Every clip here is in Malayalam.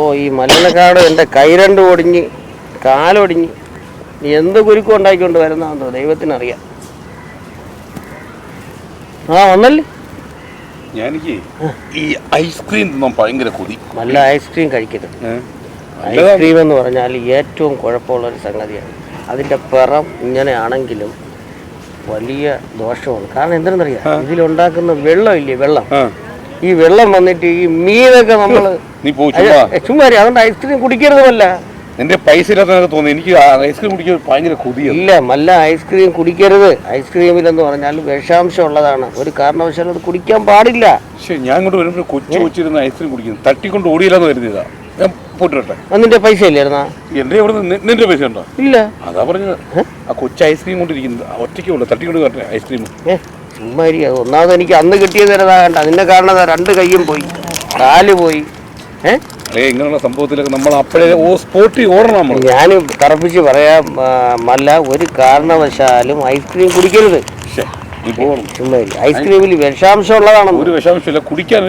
ഓ ഈ മല്ലനക്കാട് എന്റെ കൈ രണ്ട് ഒടിഞ്ഞ് കാലൊടിഞ്ഞ്. നീ എന്ത് കുരുക്കം ഉണ്ടാക്കിക്കൊണ്ട് വരുന്നതെന്നോ ദൈവത്തിനറിയാം. ആ വന്നല്ലേ? ഞാനെനിക്ക് ഈ ഐസ്ക്രീം തിന്നാൻ ഭയങ്കര കൊതി. നല്ല ഐസ്ക്രീം കഴിക്കരുത്. ഐസ്ക്രീം എന്ന് പറഞ്ഞാൽ ഏറ്റവും കുഴപ്പമുള്ള ഒരു സംഗതിയാണ്. അതിന്റെ പിറം ഇങ്ങനെയാണെങ്കിലും വലിയ ദോഷമാണ്. കാരണം എന്തിനാ ഇതിലുണ്ടാക്കുന്ന വെള്ളം? ഇല്ലേ വെള്ളം ഈ വെള്ളം വന്നിട്ട് ഈ മീനൊക്കെ നമ്മൾ നീ ചുമ്മാ. അതുകൊണ്ട് ഐസ്ക്രീം കുടിക്കരുതുമല്ല. നിന്റെ പൈസ ഇല്ലാത്ത തോന്നി. എനിക്ക് ഐസ്ക്രീം കുടിക്കാൻ ഭയങ്കര കൊതിയാണ് ഇല്ല മല്ല ഐസ്ക്രീം കുടിക്കരുത്. ഐസ്ക്രീമിലെന്ന് പറഞ്ഞാൽ വിഷാംശം ഉള്ളതാണ്. ഒരു കാരണവശാലും അത് കുടിക്കാൻ പാടില്ല. പക്ഷെ ഞാൻ ഇങ്ങോട്ട് വരുമ്പോൾ കൊച്ചു കൊച്ചിരുന്ന് ഐസ്ക്രീം കുടിക്കുന്നു. തട്ടിക്കൊണ്ട് ഓടിയില്ലെന്ന് കരുതിയതാ. ഞാൻ പോട്ടെ നിന്റെ പൈസ ഇല്ലായിരുന്നാ എന്റെ ഇവിടെ നിന്റെ പൈസ ഉണ്ടോ? ഇല്ല. അതാ പറഞ്ഞത്. ആ കൊച്ചു ഐസ്ക്രീം കൊണ്ടിരിക്കുന്നത്. ഒറ്റയ്ക്ക് ഉള്ളൂ. തട്ടിക്കൊണ്ട് ഐസ്ക്രീം ഐസ്ക്രീം ചുമ്മാ അത് ഒന്നാമത് എനിക്ക് അന്ന് കിട്ടിയത് തരതാകണ്ട അതിന്റെ കാരണം രണ്ട് കൈയും പോയി കാൽ പോയി. ഏ? അല്ലെ ഇങ്ങനെയുള്ള സംഭവത്തിലൊക്കെ നമ്മൾ അപ്പോഴേ ഓ സ്പോട്ടിൽ ഓടണം നമ്മൾ. ഞാൻ തറപ്പിച്ച് പറയാം മല്ല ഒരു കാരണവശാലും ഐസ്ക്രീം കുടിക്കരുത്. ഐസ്ക്രീമിൽ വിഷാംശം ഉള്ളതാണ് ഒരു വിഷാംശമില്ല കുടിക്കാൻ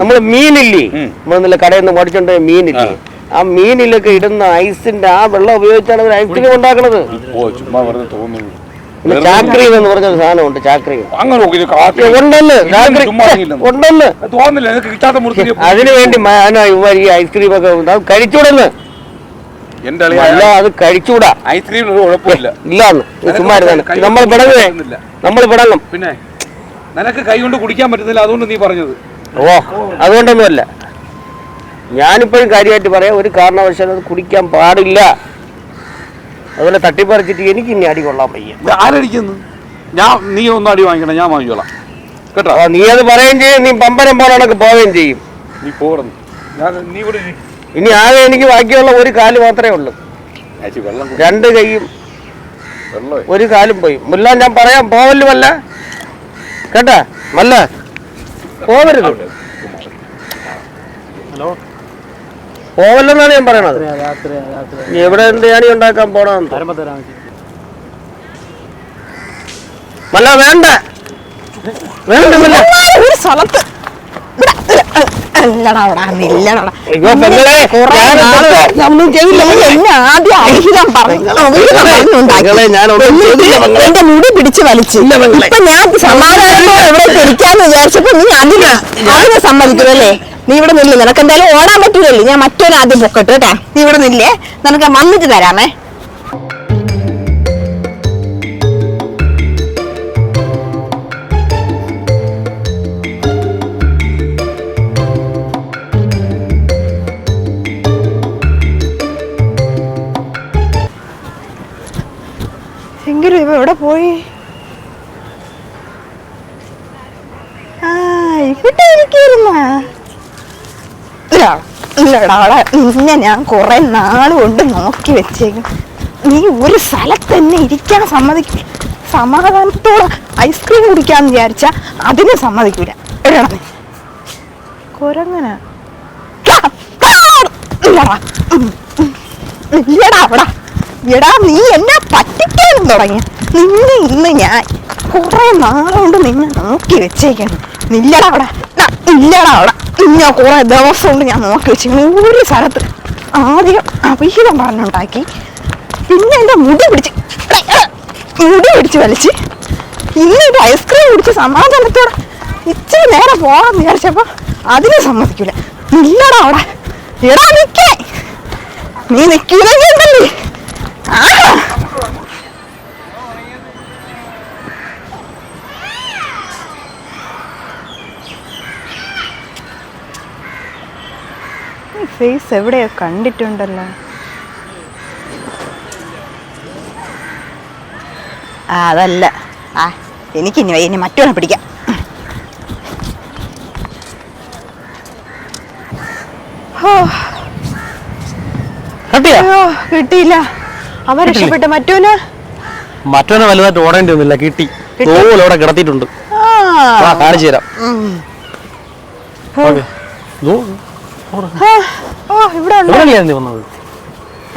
നമ്മൾ മീനില്ലേ? നമ്മൾ നമ്മൾ കടയിൽ നിന്ന് മേടിച്ചോണ്ട് മീനില്ലേ? ആ. മീനിലൊക്കെ ഇടുന്ന ഐസിന്റെ ആ വെള്ളം ഉപയോഗിച്ചാണ് അവർ ഐസ്ക്രീം ഉണ്ടാക്കുന്നത് ചുമ്മാ വെറുതെ തോന്നുന്നു. പിന്നെ ചാക്രീം എന്ന് പറഞ്ഞൊരു സാധനമുണ്ട് ചാക്രീം അങ്ങനെ ഉണ്ടല്ലോ ചാക്രി. ഉണ്ടല്ലോ. തോന്നില്ല കിട്ടാത്ത മുറിച്ച് അതിനു വേണ്ടി ഈ ഐസ്ക്രീം ഒക്കെ കഴിച്ചൂടന്ന്. അത് കഴിച്ചൂടെന്ന് അല്ല അത് കഴിച്ചൂടാ. ഐസ്ക്രീം ഒരു കുഴപ്പമില്ല. ഇല്ലാന്ന്. ചുമ്മാ നമ്മൾ കൊണ്ട് നമ്മൾ പിടങ്ങും പിന്നെ നിനക്ക് കൈ കൊണ്ട് കുടിക്കാൻ പറ്റുന്നില്ല അതുകൊണ്ട് നീ പറഞ്ഞത്. ഓ അതുകൊണ്ടൊന്നുമല്ല. ഞാനിപ്പോഴും കാര്യമായിട്ട് പറയാം ഒരു കാരണവശാലും അത് കുടിക്കാൻ പാടില്ല. അതുപോലെ തട്ടിപ്പറിച്ചിട്ട് എനിക്ക് ഇനി അടി കൊള്ളാൻ വയ്യ. ആരടിക്കുന്നു? ഞാൻ നീ ഒന്ന് അടി വാങ്ങിക്കണം ഞാൻ വാങ്ങിക്കോളാം. കേട്ടോ? നീ അത് പറയുകയും ചെയ്യും നീ പമ്പരം പോലണക്ക് പോവുകയും ചെയ്യും. നീ പോകണം ഞാൻ നീ ഇവിടെ ഇരി. ഇനി ആകെ എനിക്ക് ബാക്കിയുള്ള ഒരു കാൽ മാത്രമേ ഉള്ളൂ. രണ്ട് കൈയും ഒരു കാലും പോയി. മുല്ല ഞാൻ പറയാം പോവല്ലുമല്ല കേട്ടാ? മല്ല. പോവരുത്. ഹലോ? പോവല്ലെന്നാണ് ഞാൻ പറയണത്. എവിടെ എന്ത് ഉണ്ടാക്കാൻ പോണെന്ന് അല്ല വേണ്ട. വേണ്ട ഒരു സ്ഥലത്ത്. എന്റെ മുടി പിടിച്ച് വലിച്ചു. ഇപ്പൊ ഞാൻ സമാധാനത്തോടെ എവിടെ തിരിക്കാന്ന് വിചാരിച്ചപ്പോ നീ അതിന് അതിനെ സമ്മതിക്കുമല്ലേ നീ ഇവിടെ നില്ല. നിനക്ക് എന്തായാലും ഓടാൻ പറ്റൂലല്ലേ. ഞാൻ മറ്റൊരു ആദ്യം പൊക്കട്ട് കേട്ടാ. നീ ഇവിടെ നില്ലേ. നിനക്ക് വന്നിട്ട് തരാമേ. എങ്കിലും ഇവ എവിടെ പോയി? ആ ഇവിടെ ഇരിക്കുന്ന ഇല്ലടാ നിന്നെ ഞാൻ കുറെ നാളുകൊണ്ട് നോക്കി വെച്ചേക്കും. നീ ഒരു സ്ഥലത്ത് തന്നെ ഇരിക്കാൻ സമ്മതിക്കില്ല സമാധാനത്തോടെ ഐസ്ക്രീം കുടിക്കാന്ന് വിചാരിച്ച അതിന് സമ്മതിക്കൂല. എവിടെയാണ് കുരങ്ങന. ഇല്ലടാ. ഇല്ലടാ എടാ നീ എന്നെ പറ്റിക്കാനും തുടങ്ങി നിന്നെ ഇന്ന് ഞാൻ കുറെ നാളുകൊണ്ട് നിന്നെ നോക്കി വെച്ചേക്കുന്നു. നില്ലടാ അവിടെ. ഇല്ലടാ അവിടെ. ഞാൻ കുറെ ദിവസം കൊണ്ട് ഞാൻ നോക്കി വെച്ചു ഒരു സ്ഥലത്ത് ആദ്യം അഭിഹിതം പറഞ്ഞുണ്ടാക്കി. പിന്നെ എന്റെ മുടി പിടിച്ച് മുടി പിടിച്ച് വലിച്ച് ഇന്ന് ഒരു ഐസ്ക്രീം കുടിച്ച് സമാധാനത്തോടെ ഇച്ചിരി നേരെ പോകാൻ വിചാരിച്ചപ്പോൾ അതിന് സമ്മതിക്കൂല. ഇല്ലടാ അവിടെ. എടാ നിൽക്കേ നീ നിൽക്കൂലെങ്കിൽ ആ ഫേസ് എവിടെയോ കണ്ടിട്ടുണ്ടല്ലോ? ആ അതല്ല. ആ എനിക്ക് ഇനി ഇനി മറ്റൊന്ന് പിടിക്കാം. കിട്ടിയില്ല. അവ രക്ഷപ്പെട്ട മറ്റോന് മറ്റവനെ വലുതായിട്ട് ഓടേണ്ടി വന്നില്ല കിട്ടി. അവിടെ കിടത്തിയിട്ടുണ്ട്. കാണിച്ചു തരാം. ഓ ഇവിടെ ഉണ്ട്. എവിടെയാണ് വന്നത്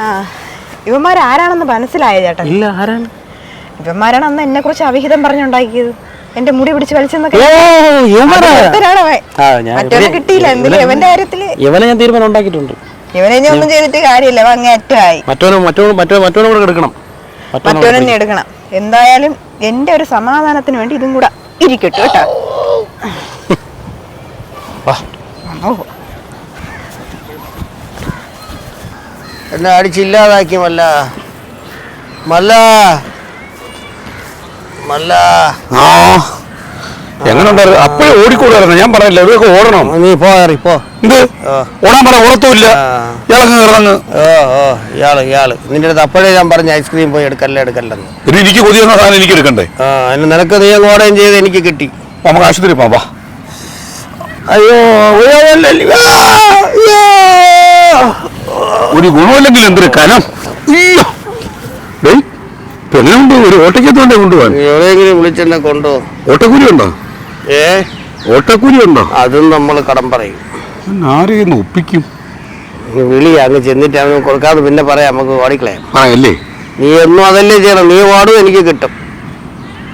ആ ഇവന്മാർ ആരാണെന്ന് മനസ്സിലായ ചേട്ടാ ഇല്ല ആരാണ്? ഇവന്മാരാണ് അന്ന് എന്നെ കുറിച്ച് അവിഹിതം പറഞ്ഞുണ്ടാക്കിയത്. എന്റെ മുടി പിടിച്ച് വലിച്ചെന്നൊക്കെ. ഇവനെ- കിട്ടിയില്ല എന്തിനാ? ഇവനെ- ഇവന്റെ കാര്യത്തിൽ ഇവനെ ഞാൻ തീരുമാനം ഉണ്ടാക്കിയിട്ടുണ്ട്. ഇവനെ ഞാൻ ഒന്നും ചെയ്തിട്ട് കാര്യമില്ല അവൻ അങ്ങേ അറ്റമായി. മറ്റോനും മറ്റോനും മറ്റോ മറ്റോനും കൂടെ എടുക്കണം. മറ്റോനും എടുക്കണം. എന്തായാലും എന്റെ ഒരു സമാധാനത്തിന് വേണ്ടി ഇതും കൂടെ ഇരിക്കട്ടെ കേട്ടോ. ഓ എന്നെ അടിച്ചില്ലാതാക്കി മല്ല. മല്ല. മല്ല. ആ. എങ്ങനെ ഉണ്ടായിരുന്നു അപ്പോഴേ ഓടിക്കൂടായിരുന്നു. ഞാൻ പറഞ്ഞില്ല ഇതൊക്കെ ഓടണം. നീ പോ ഏറി പോ. എന്ത്. ഓടാൻ പറ ഓടത്തുമില്ല. ആ. ഇളങ്ങ് കിടങ്ങ് ഓ ഓ ഇയാൾ ഇയാൾ. നിന്റെ അടുത്ത് അപ്പോഴേ ഞാൻ പറഞ്ഞ ഐസ്ക്രീം പോയി എടുക്കല്ല എടുക്കല്ലെന്ന്. ഒരു എനിക്ക് കൊതിയെന്ന സാധനം എനിക്ക് എടുക്കണ്ടേ? ആ അതിന് നിനക്ക് നീ അങ്ങ് ഓടുകയും ചെയ്ത് എനിക്ക് കിട്ടി. നമുക്ക് ആശുപത്രി പോവാ അയ്യോ. ഒരു ഗുണമില്ലെങ്കിൽ എന്തൊരു കനം? പെണ്ണുണ്ട് ഒരു ഓട്ടയ്ക്കത്തോണ്ടേ കൊണ്ടുപോകാൻ? നീ എവിടെയെങ്കിലും വിളിച്ചെന്നെ കൊണ്ടോ? ഓട്ടക്കൂലി ഉണ്ടോ? ഏ? ഓട്ടക്കൂലി ഉണ്ടോ? അതും നമ്മൾ കടം പറയും. ആരെയും ഒപ്പിക്കും? വിളി അങ്ങ് ചെന്നിട്ട് അവന് കൊടുക്കാതെ പിന്നെ പറയാം നമുക്ക് ഓടിക്കളയാം. നീ എന്നും അതല്ലേ ചെയ്യണം. നീ ഓടും എനിക്ക് കിട്ടും.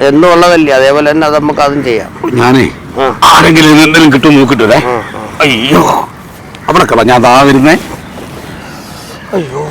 എന്നും ഉള്ളതല്ലേ അതേപോലെ തന്നെ അത് നമുക്ക് അതും ചെയ്യാം. ഞാനേ. ആരെങ്കിലും എന്തെങ്കിലും കിട്ടും നോക്കിട്ടേ. അയ്യോ അവിടെ കള ഞാൻ താ വരുന്നേ. അയ്യോ